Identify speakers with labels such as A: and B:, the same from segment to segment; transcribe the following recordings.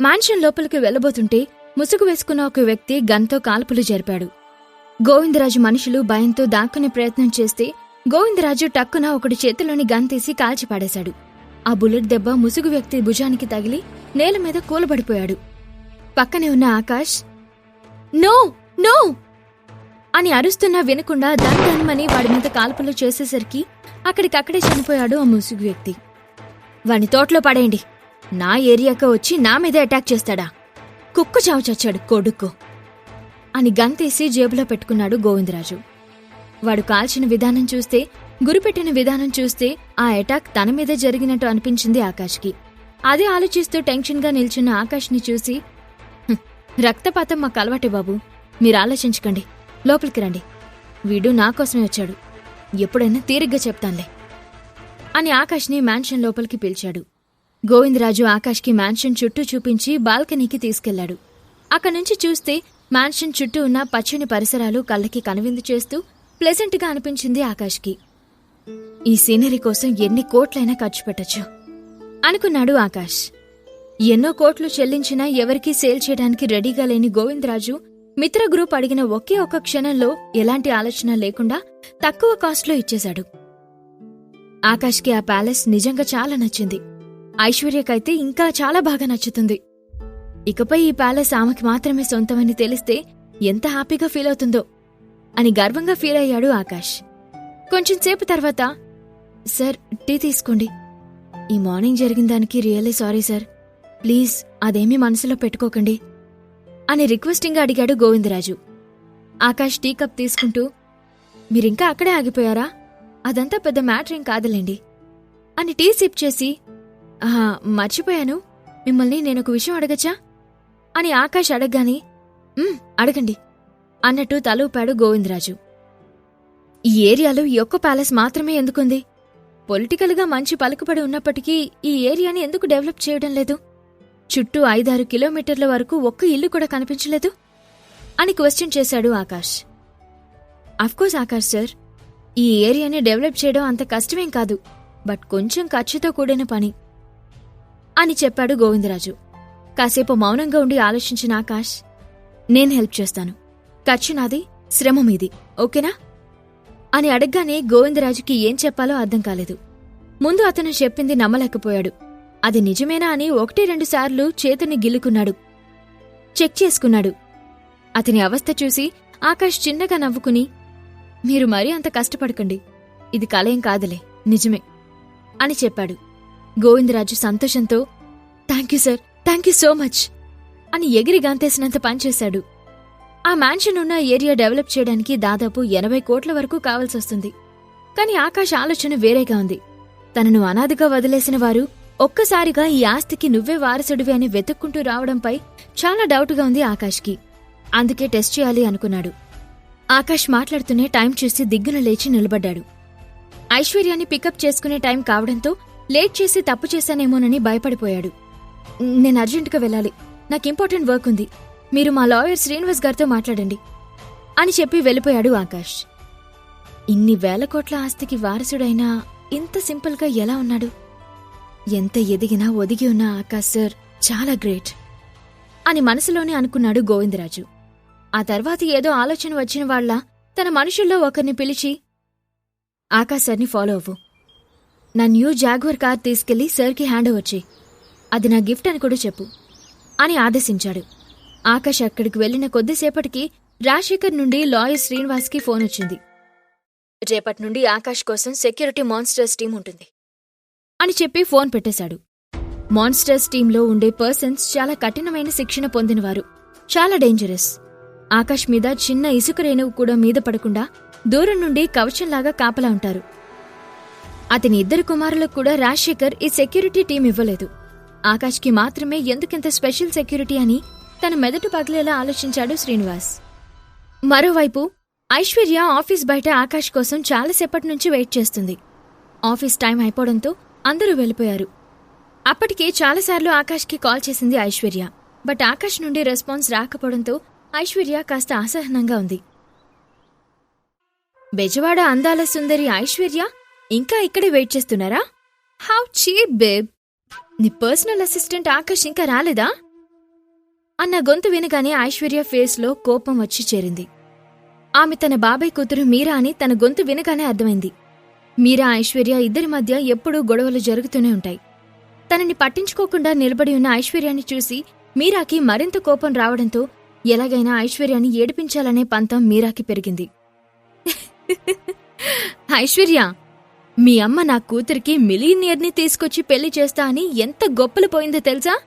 A: Mansion లోపలికి వెళ్ళబోతుంటే ముసుగు వేసుకున్న ఒక వ్యక్తి గన్తో కాల్పులు జరిపాడు. గోవిందరాజు మనుషులు భయంతో దాక్కునే ప్రయత్నం చేస్తే గోవిందరాజు టక్కున ఒకటి చేతిలోని గన్ తీసి కాల్చిపాడేశాడు. ఆ బుల్లెట్ దెబ్బ ముసుగు వ్యక్తి భుజానికి తగిలి నేల మీద కూలబడిపోయాడు. పక్కనే ఉన్న ఆకాష్ నో! నో! అని అరుస్తున్నా వినకుండా దన్ దన్మని వాడి మీద కాల్పులు చేసేసరికి అక్కడికక్కడే చనిపోయాడు ఆ ముసుగు వ్యక్తి. వాని తోటలో పడేయండి. నా ఏరియాకు వచ్చి నా మీద అటాక్ చేస్తాడా? కుక్క చావు చచ్చాడు కొడుక్కు అని గంతేసి తీసి జేబులో పెట్టుకున్నాడు గోవిందరాజు. వాడు కాల్చిన విధానం చూస్తే గురిపెట్టిన విధానం చూస్తే ఆ అటాక్ తన మీదే జరిగినట్టు అనిపించింది ఆకాష్కి. అదే ఆలోచిస్తూ టెన్షన్గా నిల్చున్న ఆకాష్ని చూసి రక్తపాతం మాకు అలవాటే బాబు. మీరు ఆలోచించకండి. లోపలికి రండి. వీడు నా కోసమే వచ్చాడు. ఎప్పుడైనా తీరిగ్గా చెప్తానులే. అని ఆకాష్ని మ్యాన్షన్ లోపలికి పిలిచాడు. గోవిందరాజు ఆకాష్కి మ్యాన్షన్ చుట్టూ చూపించి బాల్కనీకి తీసుకెళ్ళాడు. అక్కడి నుంచి చూస్తే మ్యాన్షన్ చుట్టూ ఉన్న పచ్చని పరిసరాలు కళ్ళకి కనువిందు చేస్తూ ప్లెజెంట్గా అనిపించింది ఆకాష్కి. ఈ సీనరీ కోసం ఎన్ని కోట్లైనా ఖర్చు పెట్టచ్చు అనుకున్నాడు ఆకాష్. ఎన్నో కోట్లు చెల్లించినా ఎవరికీ సేల్ చేయడానికి రెడీగా లేని గోవిందరాజు మిత్ర గ్రూప్ అడిగిన ఒకే ఒక్క క్షణంలో ఎలాంటి ఆలోచన లేకుండా తక్కువ కాస్ట్లో ఇచ్చేశాడు. ఆకాష్కి ఆ ప్యాలెస్ నిజంగా చాలా నచ్చింది. ఐశ్వర్యకైతే ఇంకా చాలా బాగా నచ్చుతుంది. ఇకపై ఈ ప్యాలెస్ ఆమెకి మాత్రమే సొంతమని తెలిస్తే ఎంత హ్యాపీగా ఫీల్ అవుతుందో అని గర్వంగా ఫీల్ అయ్యాడు ఆకాష్. కొంచెం సేపు తర్వాత సార్ టీ తీసుకోండి. ఈ మార్నింగ్ జరిగిన దానికి రియల్లీ సారీ సార్. ప్లీజ్ అదేమీ మనసులో పెట్టుకోకండి అని రిక్వెస్టింగ్గా అడిగాడు గోవిందరాజు. ఆకాష్ టీ కప్ తీసుకుంటూ మీరింకా అక్కడే ఆగిపోయారా? అదంతా పెద్ద మ్యాటర్ ఏం కాదులేండి అని టీ సిప్ చేసి మర్చిపోయాను. మిమ్మల్ని నేనొక విషయం అడగచ్చా? అని ఆకాష్ అడగగానే అడగండి అన్నట్టు తలూపాడు గోవిందరాజు. ఈ ఏరియాలో ఈ ఒక్క ప్యాలెస్ మాత్రమే ఎందుకుంది? పొలిటికల్గా మంచి పలుకుబడి ఉన్నప్పటికీ ఈ ఏరియాని ఎందుకు డెవలప్ చేయడం లేదు? చుట్టూ ఐదారు కిలోమీటర్ల వరకు ఒక్క ఇల్లు కూడా కనిపించలేదు? అని క్వశ్చన్ చేశాడు ఆకాష్. అఫ్కోర్స్ ఆకాష్ సార్ ఈ ఏరియాని డెవలప్ చేయడం అంత కష్టమేం కాదు. బట్ కొంచెం ఖర్చుతో కూడిన పని. అని చెప్పాడు గోవిందరాజు. కాసేపు మౌనంగా ఉండి ఆలోచించిన ఆకాష్ నేను హెల్ప్ చేస్తాను. ఖర్చు నాది శ్రమ మీది ఓకేనా? అని అడగగానే గోవిందరాజుకి ఏం చెప్పాలో అర్థం కాలేదు. ముందు అతను చెప్పింది నమ్మలేకపోయాడు. అది నిజమేనా అని ఒకటి రెండు సార్లు చేతిని గిల్లుకున్నాడు. చెక్ చేసుకున్నాడు. అతని అవస్థ చూసి ఆకాష్ చిన్నగా నవ్వుకుని మీరు మరీ అంత కష్టపడకండి. ఇది కలయం కాదులే నిజమే అని చెప్పాడు. గోవిందరాజు సంతోషంతో thank you sir thank you so much అని ఎగిరి గంతేసినంత పనిచేశాడు. ఆ మ్యాన్షన్ ఉన్న ఏరియా డెవలప్ చేయడానికి దాదాపు ఎనభై కోట్ల వరకు కావాల్సొస్తుంది. కాని ఆకాష్ ఆలోచన వేరేగా ఉంది. తనను అనాథగా వదిలేసిన వారు ఒక్కసారిగా ఈ ఆస్తికి నువ్వే వారసుడివి అని వెతుక్కుంటూ రావడంపై చాలా డౌట్గా ఉంది ఆకాష్కి. అందుకే టెస్ట్ చేయాలి అనుకున్నాడు. ఆకాష్ మాట్లాడుతూనే టైం చూసి దిగ్గున లేచి నిలబడ్డాడు. ఐశ్వర్యాన్ని పికప్ చేసుకునే టైం కావడంతో లేట్ చేసి తప్పు చేశానేమోనని భయపడిపోయాడు. నేను అర్జెంటుగా వెళ్ళాలి. నాకు ఇంపార్టెంట్ వర్క్ ఉంది. మీరు మా లాయర్ శ్రీనివాస్ గారితో మాట్లాడండి. అని చెప్పి వెళ్ళిపోయాడు ఆకాష్. ఇన్ని వేల కోట్ల ఆస్తికి వారసుడైనా ఇంత సింపుల్గా ఎలా ఉన్నాడు? ఎంత ఎదిగినా ఒదిగి ఉన్న ఆకాష్ సార్ చాలా గ్రేట్ అని మనసులోనే అనుకున్నాడు గోవిందరాజు. ఆ తర్వాత ఏదో ఆలోచన వచ్చిన వాళ్ళ తన మనుషుల్లో ఒకరిని పిలిచి ఆకాష్ సార్ని ఫాలో అవ్వు. నా న్యూ జాగ్వర్ కార్ తీసుకెళ్ళి సార్కి హ్యాండ్ ఓవర్ చేయి. అది నా గిఫ్ట్ అని కూడా చెప్పు అని ఆదేశించాడు. ఆకాష్ అక్కడికి వెళ్ళిన కొద్దిసేపటికి రాజశేఖర్ నుండి లాయర్ శ్రీనివాస్కి ఫోన్ వచ్చింది. రేపటి నుండి ఆకాష్ కోసం సెక్యూరిటీ మాన్స్టర్స్ టీం ఉంటుంది అని చెప్పి ఫోన్ పెట్టేశాడు. మాన్స్టర్స్ టీంలో ఉండే పర్సన్స్ చాలా కఠినమైన శిక్షణ పొందినవారు. చాలా డేంజరస్. ఆకాష్ మీద చిన్న ఇసుక రేణువు కూడా మీద పడకుండా దూరం నుండి కవచంలాగా కాపలా ఉంటారు. అతని ఇద్దరు కుమారులకు కూడా రాజశేఖర్ ఈ సెక్యూరిటీ టీం ఇవ్వలేదు. ఆకాష్కి మాత్రమే ఎందుకింత స్పెషల్ సెక్యూరిటీ అని తన మెదడు పగిలేలా ఆలోచించాడు శ్రీనివాస్. మరోవైపు ఐశ్వర్య ఆఫీస్ బయట ఆకాష్ కోసం చాలాసేపటి నుంచి వెయిట్ చేస్తుంది. ఆఫీస్ టైం అయిపోవడంతో అందరూ వెళ్ళిపోయారు. అప్పటికే చాలాసార్లు ఆకాష్కి కాల్ చేసింది ఐశ్వర్య బట్ ఆకాష్ నుండి రెస్పాన్స్ రాకపోవడంతో ఐశ్వర్య కాస్త అసహనంగా ఉంది. బెజవాడ అందాల సుందరి ఐశ్వర్య ఇంకా ఇక్కడే వెయిట్ చేస్తున్నారా? How cheap babe! నీ పర్సనల్ అసిస్టెంట్ ఆకాష్ ఇంకా రాలేదా? అన్న గొంతు వినగానే ఐశ్వర్య ఫేస్లో కోపం వచ్చి చేరింది. ఆమె తన బాబాయ్ కూతురు మీరా అని తన గొంతు వినగానే అర్థమైంది. మీరా ఐశ్వర్య ఇద్దరి మధ్య ఎప్పుడూ గొడవలు జరుగుతూనే ఉంటాయి. తనని పట్టించుకోకుండా నిలబడి ఉన్న ఐశ్వర్యాన్ని చూసి మీరాకి మరింత కోపం రావడంతో ఎలాగైనా ఐశ్వర్యాన్ని ఏడిపించాలనే పంతం మీరాకి పెరిగింది. ఐశ్వర్య! మీ అమ్మ నా కూతురికి మిలీనియర్ని తీసుకొచ్చి పెళ్ళి చేస్తా అని ఎంత గొప్పలు పోయిందో తెలుసా?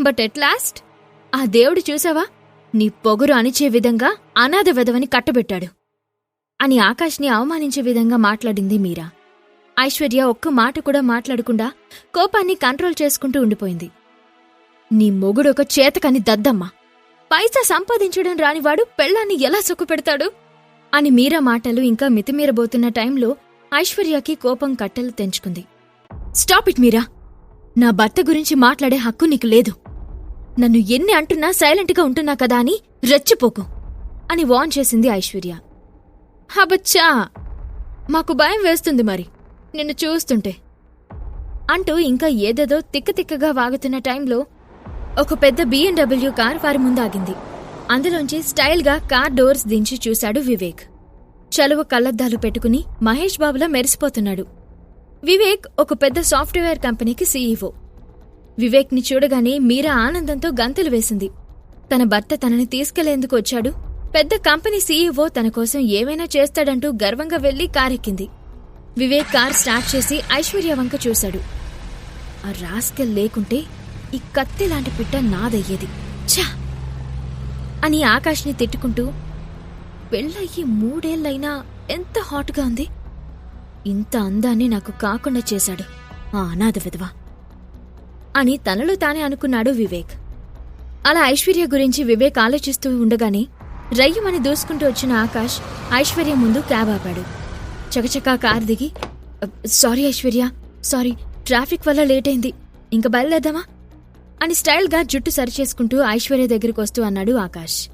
A: బట్ ఎట్ లాస్ట్ ఆ దేవుడు చూసావా? నీ పొగరు అణిచే విధంగా అనాథ వెధవని కట్టబెట్టాడు. అని ఆకాష్ని అవమానించే విధంగా మాట్లాడింది మీరా. ఐశ్వర్య ఒక్క మాట కూడా మాట్లాడకుండా కోపాన్ని కంట్రోల్ చేసుకుంటూ ఉండిపోయింది. నీ మొగుడొక చేతకని దద్దమ్మ. పైసా సంపాదించడం రానివాడు పెళ్ళాన్ని ఎలా సుఖపెడతాడు? అని మీరా మాటలు ఇంకా మితిమీరబోతున్న టైంలో ఐశ్వర్యకి కోపం కట్టెలు తెంచుకుంది. Stop it Meera. నా భర్త గురించి మాట్లాడే హక్కు నీకు లేదు. నన్ను ఎన్ని అంటున్నా సైలెంట్గా ఉంటున్నా కదా అని రెచ్చిపోకు అని వాన్ చేసింది ఐశ్వర్య. హబచ్చా మాకు భయం వేస్తుంది మరి నిన్ను చూస్తుంటే అంటూ ఇంకా ఏదేదో తిక్కతిక్కగా వాగుతున్న టైంలో ఒక పెద్ద బిఎండబ్ల్యూ కార్ వారి ముందాగింది. అందులోంచి స్టైల్గా కార్ డోర్స్ దించి చూశాడు వివేక్. చలువ కళ్ళద్దాలు పెట్టుకుని మహేష్ బాబులా మెరిసిపోతున్నాడు. వివేక్ ఒక పెద్ద సాఫ్ట్వేర్ కంపెనీకి సీఈఓ. వివేక్ని చూడగానే మీరా ఆనందంతో గంతులు వేసింది. తన భర్త తనని తీసుకెళ్ళేందుకు వచ్చాడు. పెద్ద కంపెనీ సీఈఓ తన కోసం ఏమైనా చేస్తాడంటూ గర్వంగా వెళ్ళి కారెక్కింది. వివేక్ కార్ స్టార్ట్ చేసి ఐశ్వర్య వంక చూశాడు. ఆ రాస్కెల్ లేకుంటే ఈ కత్తి లాంటి పిట్ట నాదయ్యేది. ఛా! అని ఆకాష్ని తిట్టుకుంటూ పెళ్ళయ్యి మూడేళ్ళైనా ఎంత హాట్గా ఉంది? ఇంత అందాన్ని నాకు కాకుండా చేశాడు ఆ అనాథ విధవా. అని తనలో తానే అనుకున్నాడు వివేక్. అలా ఐశ్వర్య గురించి వివేక్ ఆలోచిస్తూ ఉండగానే రయ్యమని దూసుకుంటూ వచ్చిన ఆకాష్ ఐశ్వర్య ముందు క్యాబ్ ఆపాడు. చకచకా కార్ దిగి సారీ ఐశ్వర్య సారీ ట్రాఫిక్ వల్ల లేట్ అయింది ఇంక బయలుదేద్దామా అని స్టైల్గా జుట్టు సరిచేసుకుంటూ ఐశ్వర్య దగ్గరికి వస్తూ అన్నాడు ఆకాష్.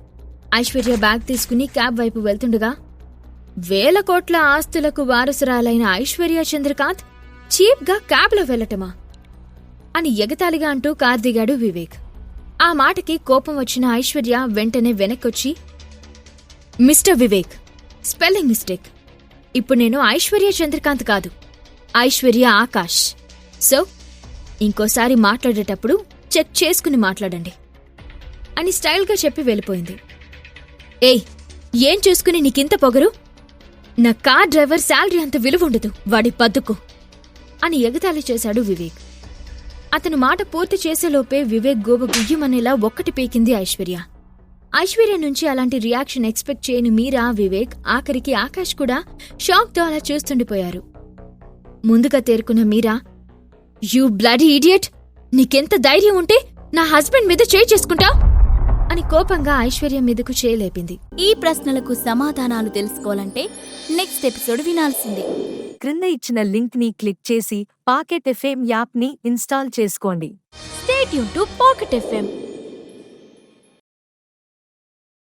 A: ఐశ్వర్య బ్యాగ్ తీసుకుని క్యాబ్ వైపు వెళ్తుండగా వేల కోట్ల ఆస్తులకు వారసురాలైన ఐశ్వర్య చంద్రకాంత్ చీప్గా క్యాబ్లో వెళ్ళటమా? అని ఎగతాళిగా అంటూ కార్ దిగాడు వివేక్. ఆ మాటకి కోపం వచ్చిన ఐశ్వర్య వెంటనే వెనక్కొచ్చి మిస్టర్ వివేక్ స్పెల్లింగ్ మిస్టేక్. ఇప్పుడు నేను ఐశ్వర్య చంద్రకాంత్ కాదు ఐశ్వర్య ఆకాష్. సో ఇంకోసారి మాట్లాడేటప్పుడు చెక్ చేసుకుని మాట్లాడండి అని స్టైల్గా చెప్పి వెళ్ళిపోయింది. ఏయ్ ఏం చూసుకుని నీకింత పొగరు? నా కార్ డ్రైవర్ శాలరీ అంత విలువ ఉండదు వాడి పద్దుకు అని ఎగతాళి చేశాడు వివేక్. అతను మాట పూర్తి చేసేలోపే వివేక్ గోబ గుయ్యమనేలా ఒక్కటి పీకింది ఐశ్వర్య. ఐశ్వర్య నుంచి అలాంటి రియాక్షన్ ఎక్స్పెక్ట్ చేయని మీరా వివేక్ ఆఖరికి ఆకాష్ కూడా షాక్తో అలా చూస్తుండిపోయారు. ముందుగా తేరుకున్న మీరా యూ బ్లడీ ఇడియట్! నీకెంత ధైర్యం ఉంటే నా హస్బెండ్ మీద చేయి చేసుకుంటావు? అని కోపంగా ఐశ్వర్య మీదకు చేయలేపింది.
B: ఈ ప్రశ్నలకు సమాధానాలు తెలుసుకోవాలంటే నెక్స్ట్ ఎపిసోడ్ వినాల్సిందే.
C: క్రింద ఇచ్చిన లింక్ని క్లిక్ చేసి పాకెట్ ఎఫ్ఎం యాప్ని ఇన్స్టాల్ చేసుకోండి.
B: స్టేట్ యూన్ టు పాకెట్ ఎఫ్ఎం